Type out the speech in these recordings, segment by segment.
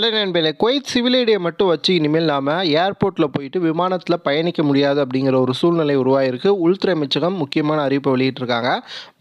Hello நண்பர்களே Kuwait civil ஐடியை மட்டும் வச்சு இனிமேல் நாம் ஏர்போர்ட்டில் போயிட்டு விமானத்தில் பயணிக்க முடியாது அப்படிங்கிற ஒரு சூழ்நிலை உருவாயிருக்கு. உள்துறை அமைச்சகம் முக்கியமான அறிவிப்பை வெளியிட்டிருக்காங்க.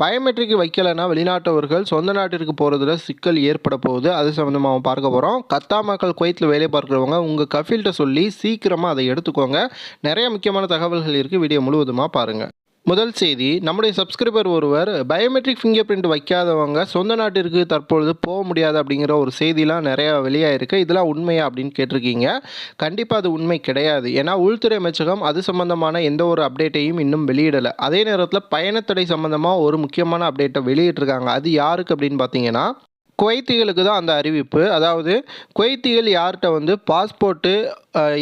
பயோமெட்ரிக் வைக்கலைன்னா வெளிநாட்டவர்கள் சொந்த நாட்டிற்கு போகிறதுல சிக்கல் ஏற்பட போகுது. அது சம்மந்தமாக பார்க்க போகிறோம் கத்தா மக்கள் குவைத்தில் வேலை பார்க்குறவங்க உங்கள் கஃபீல்கிட்ட சொல்லி சீக்கிரமாக அதை எடுத்துக்கோங்க. நிறைய முக்கியமான தகவல்கள் இருக்குது வீடியோ முழுவதுமாக பாருங்கள் முதல் செய்தி நம்முடைய சப்ஸ்கிரைபர் ஒருவர் பயோமெட்ரிக் ஃபிங்கர் பிரிண்ட் வைக்காதவங்க சொந்த நாட்டிற்கு தற்பொழுது போக முடியாது அப்படிங்கிற ஒரு செய்திலாம் நிறையா வெளியாயிருக்கு. இதெல்லாம் உண்மையா அப்படின்னு கேட்டிருக்கீங்க. கண்டிப்பாக அது உண்மை கிடையாது. ஏன்னா உள்துறை அமைச்சகம் அது சம்பந்தமான எந்த ஒரு அப்டேட்டையும் இன்னும் வெளியிடலை. அதே நேரத்தில் பயணத்தடை சம்பந்தமாக ஒரு முக்கியமான அப்டேட்டை வெளியிட்டிருக்காங்க. அது யாருக்கு அப்படின்னு பார்த்தீங்கன்னா குவைத்திகளுக்கு தான் அந்த அறிவிப்பு. அதாவது குவைத்திகள் யார்கிட்ட வந்து பாஸ்போர்ட்டு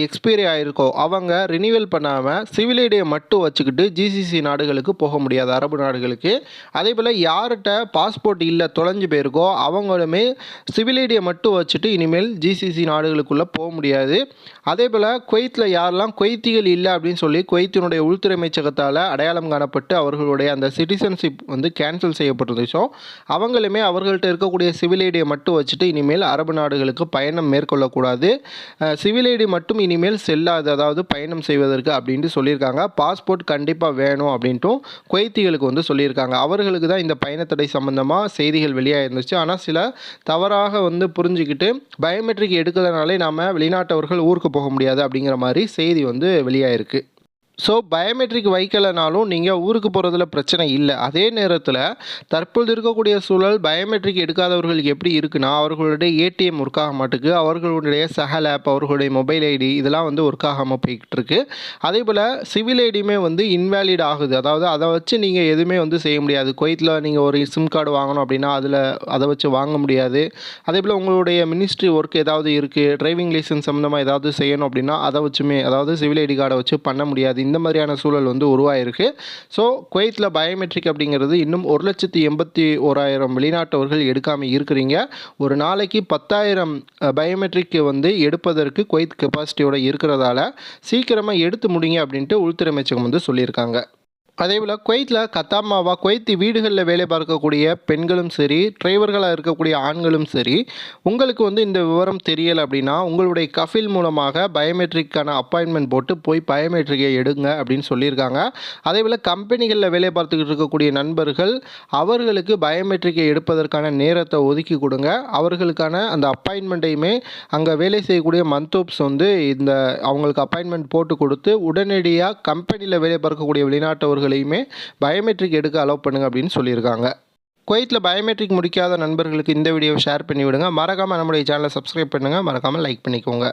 எக்ஸ்பைரி ஆகிருக்கோ அவங்க ரினியூவல் பண்ணாமல் சிவில் ஐடியை மட்டும் வச்சுக்கிட்டு ஜிசிசி நாடுகளுக்கு போக முடியாது அரபு நாடுகளுக்கு. அதே போல் யார்கிட்ட பாஸ்போர்ட் இல்லை தொலைஞ்சு போயிருக்கோ அவங்களுமே சிவில் ஐடியை மட்டும் வச்சுட்டு இனிமேல் ஜிசிசி நாடுகளுக்குள்ளே போக முடியாது. அதே போல் குவைத்தில் யாரெல்லாம் குவைத்திகள் இல்லை அப்படின்னு சொல்லி குவைத்தினுடைய உள்துறை அமைச்சகத்தால் அடையாளம் காணப்பட்டு அவர்களுடைய அந்த சிட்டிசன்ஷிப் வந்து கேன்சல் செய்யப்பட்டிருந்துச்சோ அவங்களுமே அவர்கள்ட்ட இருக்கக்கூடிய சிவில் ஐடியை மட்டும் வச்சுட்டு இனிமேல் அரபு நாடுகளுக்கு பயணம் மேற்கொள்ளக்கூடாது. சிவில் ஐடி மட்டும் இனிமேல் செல்லாது அதாவது பயணம் செய்வதற்கு அப்படின்ட்டு சொல்லியிருக்காங்க. பாஸ்போர்ட் கண்டிப்பாக வேணும் அப்படின்ட்டும் குவைத்திகளுக்கு வந்து சொல்லியிருக்காங்க. அவர்களுக்கு தான் இந்த பயணத்தடை சம்மந்தமாக செய்திகள் வெளியாக இருந்துச்சு. ஆனால் சில தவறாக வந்து புரிஞ்சுக்கிட்டு பயோமெட்ரிக் எடுக்கிறதுனாலே நாம் வெளிநாட்டவர்கள் ஊருக்கு போக முடியாது அப்படிங்கிற மாதிரி செய்தி வந்து வெளியாகிருக்கு ஸோ பயோமெட்ரிக் வைக்கலைனாலும் நீங்கள் ஊருக்கு போகிறதுல பிரச்சனை இல்லை. அதே நேரத்தில் தற்பொழுது இருக்கக்கூடிய சூழல் பயோமெட்ரிக் எடுக்காதவர்களுக்கு எப்படி இருக்குன்னா அவர்களுடைய ஏடிஎம் ஒர்க் ஆக மாட்டுக்கு அவர்களுடைய சஹல் ஆப் அவர்களுடைய மொபைல் ஐடி இதெல்லாம் வந்து ஒர்க் ஆகாமல் போய்கிட்டு இருக்கு அதே போல் சிவில் ஐடியுமே வந்து இன்வேலிட் ஆகுது. அதாவது அதை வச்சு நீங்கள் எதுவுமே வந்து செய்ய முடியாது. குவைத்தில் நீங்கள் ஒரு சிம் கார்டு வாங்கணும் அப்படின்னா அதில் அதை வச்சு வாங்க முடியாது. அதே போல் உங்களுடைய மினிஸ்ட்ரி ஒர்க் ஏதாவது இருக்குது டிரைவிங் லைசன்ஸ் சம்மந்தமாக ஏதாவது செய்யணும் அப்படின்னா அதை வச்சுமே அதாவது சிவில் ஐடி கார்டை வச்சு பண்ண முடியாது. இந்த மாதிரியான சூழல் வந்து உருவாயிருக்கு. ஸோ குவைத்தில் பயோமெட்ரிக் அப்படிங்கிறது இன்னும் ஒரு லட்சத்தி எண்பத்தி ஓராயிரம் வெளிநாட்டவர்கள் எடுக்காமல் இருக்கிறீங்க. ஒரு நாளைக்கு பத்தாயிரம் பயோமெட்ரிக் வந்து எடுப்பதற்கு குவைத் கெப்பாசிட்டியோட இருக்கிறதால சீக்கிரமாக எடுத்து முடிங்க அப்படின்ட்டு உள்துறை அமைச்சகம் வந்து சொல்லியிருக்காங்க. அதே போல் குவைத்தில் கத்தாமாவா குவைத்தி வீடுகளில் வேலை பார்க்கக்கூடிய பெண்களும் சரி டிரைவர்களாக இருக்கக்கூடிய ஆண்களும் சரி உங்களுக்கு வந்து இந்த விவரம் தெரியலை அப்படின்னா உங்களுடைய கஃபில் மூலமாக பயோமெட்ரிக்கான அப்பாயின்மெண்ட் போட்டு போய் பயோமெட்ரிக்கை எடுங்க அப்படின்னு சொல்லியிருக்காங்க. அதே போல் கம்பெனிகளில் வேலை பார்த்துக்கிட்டு இருக்கக்கூடிய நண்பர்கள் அவர்களுக்கு பயோமெட்ரிக்கை எடுப்பதற்கான நேரத்தை ஒதுக்கி கொடுங்க. அவர்களுக்கான அந்த அப்பாயின்மெண்ட்டையுமே அங்கே வேலை செய்யக்கூடிய மந்தோப்ஸ் வந்து இந்த அவங்களுக்கு அப்பாயின்மெண்ட் போட்டு கொடுத்து உடனடியாக கம்பெனியில் வேலை பார்க்கக்கூடிய வெளிநாட்டவர்கள் நண்பர்களையுமே பயோமெட்ரிக் எடுக்க அலோவ் பண்ணுங்க அப்படின்னு சொல்லியிருக்காங்க. குவைத்தில் பயோமெட்ரிக் முடிக்காத நண்பர்களுக்கு இந்த வீடியோவை ஷேர் பண்ணி விடுங்க மறக்காமல் நம்முடைய சேனலை சப்ஸ்கிரைப் பண்ணுங்கள் மறக்காமல் லைக் பண்ணிக்கோங்க.